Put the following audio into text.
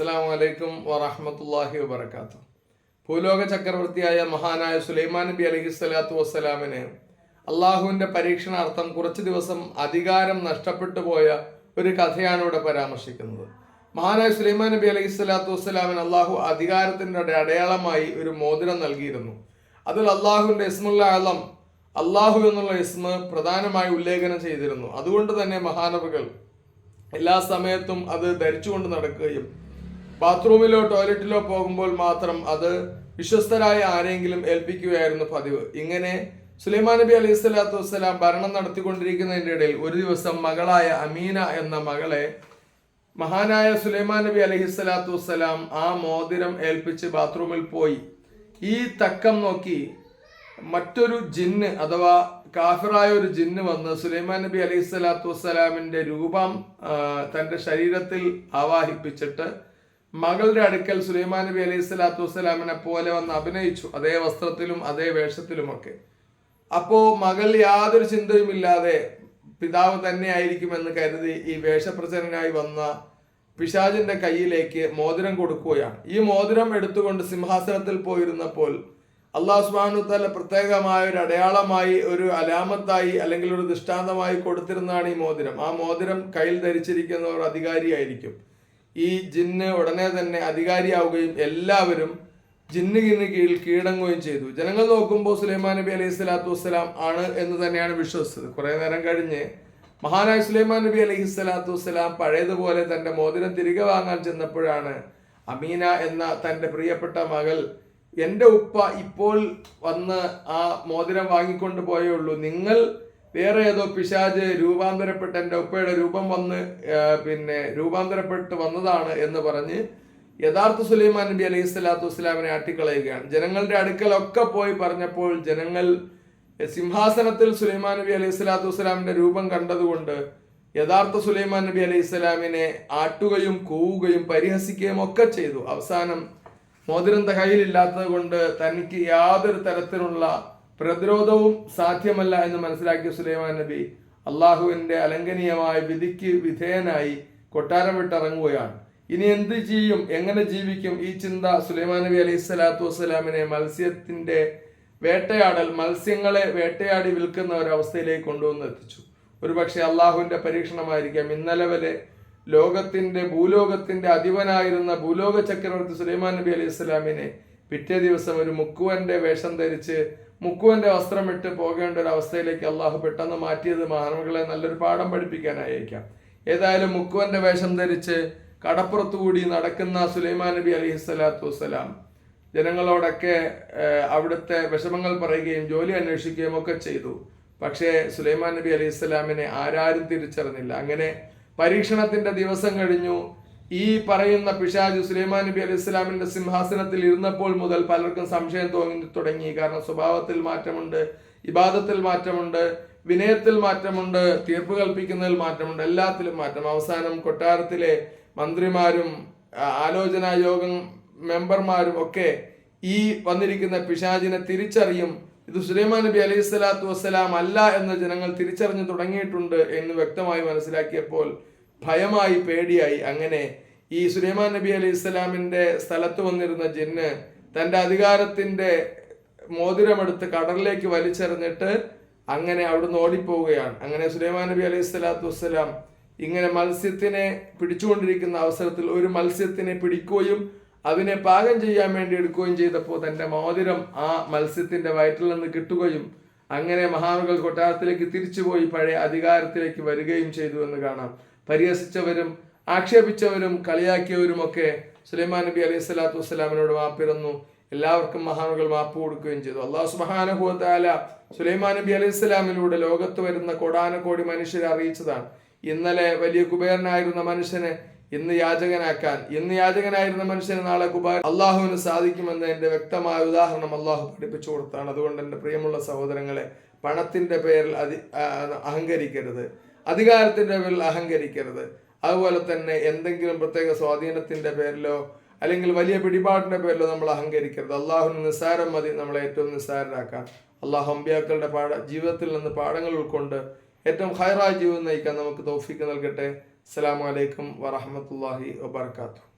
അസ്സാം വലൈക്കും വറഹമത്തല്ലാഹി വബർക്കാത്തു ഭൂലോക ചക്രവർത്തിയായ മഹാനായ സുലൈമാൻ നബി അലഹി സ്വലാത്തു വസ്സലാമിന് അള്ളാഹുവിന്റെ പരീക്ഷണാർത്ഥം കുറച്ചു ദിവസം അധികാരം നഷ്ടപ്പെട്ടു പോയ ഒരു കഥയാണ് ഇവിടെ പരാമർശിക്കുന്നത്. മഹാനായ സുലൈമാൻ നബി അലഹി സ്വലാത്തു വസ്സലാമിന് അള്ളാഹു അധികാരത്തിന്റെ അടയാളമായി ഒരു മോതിരം നൽകിയിരുന്നു. അതിൽ അള്ളാഹുവിന്റെ ഇസ്മുല്ല അലം അള്ളാഹു എന്നുള്ള ഇസ്മ പ്രധാനമായി ഉല്ലേഖനം ചെയ്തിരുന്നു. അതുകൊണ്ട് തന്നെ മഹാനവകൾ എല്ലാ സമയത്തും അത് ധരിച്ചുകൊണ്ട് നടക്കുകയും ബാത്റൂമിലോ ടോയ്ലറ്റിലോ പോകുമ്പോൾ മാത്രം അത് വിശ്വസ്തരായ ആരെങ്കിലും ഏൽപ്പിക്കുകയായിരുന്നു പതിവ്. ഇങ്ങനെ സുലൈമാൻ നബി അലൈഹി സ്വലാത്തു വസ്സലാം ഭരണം നടത്തിക്കൊണ്ടിരിക്കുന്നതിന്റെ ഇടയിൽ ഒരു ദിവസം മകളായ അമീന എന്ന മകളെ മഹാനായ സുലൈമാൻ നബി അലൈഹി സ്വലാത്തു വസ്സലാം ആ മോതിരം ഏൽപ്പിച്ച് ബാത്റൂമിൽ പോയി. ഈ തക്കം നോക്കി മറ്റൊരു ജിന്ന് അഥവാ കാഫിറായ ഒരു ജിന്ന് വന്ന് സുലൈമാൻ നബി അലൈഹി സ്വലാത്തു വസ്സലാമിന്റെ രൂപം തന്റെ ശരീരത്തിൽ ആവാഹിപ്പിച്ചിട്ട് മകളുടെ അടുക്കൽ സുലൈമാൻ നബി അലൈഹി സ്വലാത്തു വസ്സലാമിനെ പോലെ വന്ന് അഭിനയിച്ചു. അതേ വസ്ത്രത്തിലും അതേ വേഷത്തിലുമൊക്കെ. അപ്പോൾ മകൾ യാതൊരു ചിന്തയുമില്ലാതെ പിതാവ് തന്നെ ആയിരിക്കുമെന്ന് കരുതി ഈ വേഷപ്രചരനായി വന്ന പിശാജിന്റെ കയ്യിലേക്ക് മോതിരം കൊടുക്കുകയാണ്. ഈ മോതിരം എടുത്തുകൊണ്ട് സിംഹാസനത്തിൽ പോയിരുന്നപ്പോൾ അള്ളാഹു സുബ്ഹാനഹു തല പ്രത്യേകമായ ഒരു അടയാളമായി ഒരു അലാമത്തായി അല്ലെങ്കിൽ ഒരു ദൃഷ്ടാന്തമായി കൊടുത്തിരുന്നതാണ് ഈ മോതിരം. ആ മോതിരം കയ്യിൽ ധരിച്ചിരിക്കുന്നവർ അധികാരിയായിരിക്കും. ഈ ജിന്ന് ഉടനെ തന്നെ അധികാരിയാവുകയും എല്ലാവരും ജിന്നുകിന് കീഴിൽ കീഴടങ്ങുകയും ചെയ്തു. ജനങ്ങൾ നോക്കുമ്പോൾ സുലൈമാൻ നബി അലൈഹി സ്വലാത്തു വസ്സലാം ആണ് എന്ന് തന്നെയാണ് വിശ്വസിച്ചത്. കുറേ നേരം കഴിഞ്ഞ് മഹാനായ സുലൈമാൻ നബി അലൈഹി സ്വലാത്തു വസ്സലാം പഴയതുപോലെ തന്റെ മോതിരം തിരികെ വാങ്ങാൻ ചെന്നപ്പോഴാണ് അമീന എന്ന തന്റെ പ്രിയപ്പെട്ട മകൾ എന്റെ ഉപ്പ ഇപ്പോൾ വന്ന് ആ മോതിരം വാങ്ങിക്കൊണ്ട് പോയേ ഉള്ളൂ. നിങ്ങൾ വേറെ ഏതോ പിശാജ് രൂപാന്തരപ്പെട്ട് എന്റെ ഉപ്പയുടെ രൂപം വന്ന് പിന്നെ രൂപാന്തരപ്പെട്ട് വന്നതാണ് എന്ന് പറഞ്ഞ് യഥാർത്ഥ സുലൈമാൻ നബി അലൈഹി സ്വലാത്തു വസ്സലാമിനെ ആട്ടിക്കളയുകയാണ്. ജനങ്ങളുടെ അടുക്കലൊക്കെ പോയി പറഞ്ഞപ്പോൾ ജനങ്ങൾ സിംഹാസനത്തിൽ സുലൈമാൻ നബി അലൈഹി സ്വലാത്തു വസ്സലാമിന്റെ രൂപം കണ്ടതുകൊണ്ട് യഥാർത്ഥ സുലൈമാൻ നബി അലൈഹി സ്വലാമിനെ ആട്ടുകയും കൂവുകയും പരിഹസിക്കുകയും ഒക്കെ ചെയ്തു. അവസാനം മോതിരം തകയിലില്ലാത്തത് കൊണ്ട് തനിക്ക് യാതൊരു തരത്തിലുള്ള പ്രതിരോധവും സാധ്യമല്ല എന്ന് മനസ്സിലാക്കിയ സുലൈമാൻ നബി അള്ളാഹുവിന്റെ അലംഘനീയമായ വിധിക്ക് വിധേയനായി കൊട്ടാരം വിട്ടിറങ്ങുകയാണ്. ഇനി എന്ത് ചെയ്യും? എങ്ങനെ ജീവിക്കും? ഈ ചിന്ത സുലൈമാൻ നബി അലൈഹി സ്വലാത്തു വസ്സലാമിനെ മത്സ്യത്തിന്റെ വേട്ടയാടൽ മത്സ്യങ്ങളെ വേട്ടയാടി വിൽക്കുന്ന ഒരവസ്ഥയിലേക്ക് കൊണ്ടുവന്ന് എത്തിച്ചു. ഒരുപക്ഷെ അള്ളാഹുവിന്റെ പരീക്ഷണമായിരിക്കാം. ഇന്നലെ വരെ ലോകത്തിന്റെ ഭൂലോകത്തിന്റെ അധിപനായിരുന്ന ഭൂലോക ചക്രവർത്തി സുലൈമാൻ നബി അലൈഹി സ്വലാമിനെ പിറ്റേ ദിവസം ഒരു മുക്കുവന്റെ വേഷം ധരിച്ച് മുക്കുവന്റെ വസ്ത്രമിട്ട് പോകേണ്ട ഒരു അവസ്ഥയിലേക്ക് അള്ളാഹു പെട്ടെന്ന് മാറ്റിയത് മാനവകളെ നല്ലൊരു പാഠം പഠിപ്പിക്കാനായിരിക്കാം ഏതായാലും മുക്കുവന്റെ വേഷം ധരിച്ച് കടപ്പുറത്തുകൂടി നടക്കുന്ന സുലൈമാൻ നബി അലി സ്വലാത്തു വസ്സലാം ജനങ്ങളോടൊക്കെ അവിടുത്തെ വിഷമങ്ങൾ പറയുകയും ജോലി അന്വേഷിക്കുകയും ഒക്കെ ചെയ്തു. പക്ഷേ സുലൈമാൻ നബി അലി ഇസ്ലാമിനെ ആരാരും തിരിച്ചറിഞ്ഞില്ല. അങ്ങനെ പരീക്ഷണത്തിന്റെ ദിവസം കഴിഞ്ഞു. ഈ പറയുന്ന പിശാജ് സുലൈമാൻ നബി അലൈഹി ഇസ്ലാമിന്റെ സിംഹാസനത്തിൽ ഇരുന്നപ്പോൾ മുതൽ പലർക്കും സംശയം തോന്നി തുടങ്ങി. കാരണം സ്വഭാവത്തിൽ മാറ്റമുണ്ട് ഇബാദത്തിൽ മാറ്റമുണ്ട് വിനയത്തിൽ മാറ്റമുണ്ട് തീർപ്പ് കൽപ്പിക്കുന്നതിൽ മാറ്റമുണ്ട് എല്ലാത്തിലും മാറ്റം. അവസാനം കൊട്ടാരത്തിലെ മന്ത്രിമാരും ആലോചനാ യോഗം മെമ്പർമാരും ഒക്കെ ഈ വന്നിരിക്കുന്ന പിശാചിനെ തിരിച്ചറിയും. ഇത് സുലൈമാൻ നബി അലൈഹി സ്വലാത്തു വസ്സലാം അല്ല എന്ന് ജനങ്ങൾ തിരിച്ചറിഞ്ഞു തുടങ്ങിയിട്ടുണ്ട് എന്ന് വ്യക്തമായി മനസ്സിലാക്കിയപ്പോൾ ഭയമായി പേടിയായി അങ്ങനെ ഈ സുലൈമാൻ നബി അലൈഹി ഇസ്ലാമിന്റെ സ്ഥലത്ത് വന്നിരുന്ന ജിന്ന് തന്റെ അധികാരത്തിന്റെ മോതിരമെടുത്ത് കടലിലേക്ക് വലിച്ചെറിഞ്ഞിട്ട് അങ്ങനെ അവിടുന്ന് ഓടിപ്പോവുകയാണ്. അങ്ങനെ സുലൈമാൻ നബി അലൈഹി സ്വലാത്തു വസ്സലാം ഇങ്ങനെ മത്സ്യത്തിനെ പിടിച്ചുകൊണ്ടിരിക്കുന്ന അവസരത്തിൽ ഒരു മത്സ്യത്തിനെ പിടിക്കുകയും അതിനെ പാകം ചെയ്യാൻ വേണ്ടി എടുക്കുകയും ചെയ്തപ്പോൾ തന്റെ മോതിരം ആ മത്സ്യത്തിന്റെ വയറ്റിൽ നിന്ന് കിട്ടുകയും അങ്ങനെ മഹാനുകൾ കൊട്ടാരത്തിലേക്ക് തിരിച്ചുപോയി പഴയ അധികാരത്തിലേക്ക് വരികയും ചെയ്തു എന്ന് കാണാം. പരിഹസിച്ചവരും ആക്ഷേപിച്ചവരും കളിയാക്കിയവരും ഒക്കെ സുലൈമാൻ നബി അലൈഹി സ്വലാത്തു വസ്സലാമിനോട് മാപ്പിരുന്നു എല്ലാവർക്കും മഹാനുകൾ മാപ്പ് കൊടുക്കുകയും ചെയ്തു. അള്ളാഹു സുബാനഹുല സുലൈമാൻ നബി അലൈഹി സ്വലാമിലൂടെ ലോകത്ത് വരുന്ന കോടാനക്കോടി മനുഷ്യരെ അറിയിച്ചതാണ്. ഇന്നലെ വലിയ കുബേരനായിരുന്ന മനുഷ്യനെ ഇന്ന് യാചകനാക്കാൻ ഇന്ന് യാചകനായിരുന്ന മനുഷ്യന് നാളെ കുബാർ അള്ളാഹുവിന് സാധിക്കുമെന്ന് എന്റെ വ്യക്തമായ ഉദാഹരണം അള്ളാഹു പഠിപ്പിച്ചു കൊടുത്താണ്. അതുകൊണ്ട് എന്റെ പ്രിയമുള്ള സഹോദരങ്ങളെ പണത്തിന്റെ പേരിൽ അതി അഹങ്കരിക്കരുത്. അധികാരത്തിന്റെ പേരിൽ അഹങ്കരിക്കരുത്. അതുപോലെ തന്നെ എന്തെങ്കിലും പ്രത്യേക സ്വാധീനത്തിന്റെ പേരിലോ അല്ലെങ്കിൽ വലിയ പിടിപാടിന്റെ പേരിലോ നമ്മൾ അഹങ്കരിക്കരുത്. അള്ളാഹുവിന് നിസ്സാരം മതി നമ്മളെ ഏറ്റവും നിസ്സാരരാക്കാൻ. അള്ളാഹു അമ്പ്യാക്കളുടെ പാഠ ജീവിതത്തിൽ നിന്ന് പാഠങ്ങൾ ഉൾക്കൊണ്ട് ഏറ്റവും ഹൈറായ ജീവിതം നയിക്കാൻ നമുക്ക് തോഫിക്ക് നൽകട്ടെ. അസ്സലാമു അലൈക്കും വറഹമത്തല്ലാഹി വബർക്കാത്തു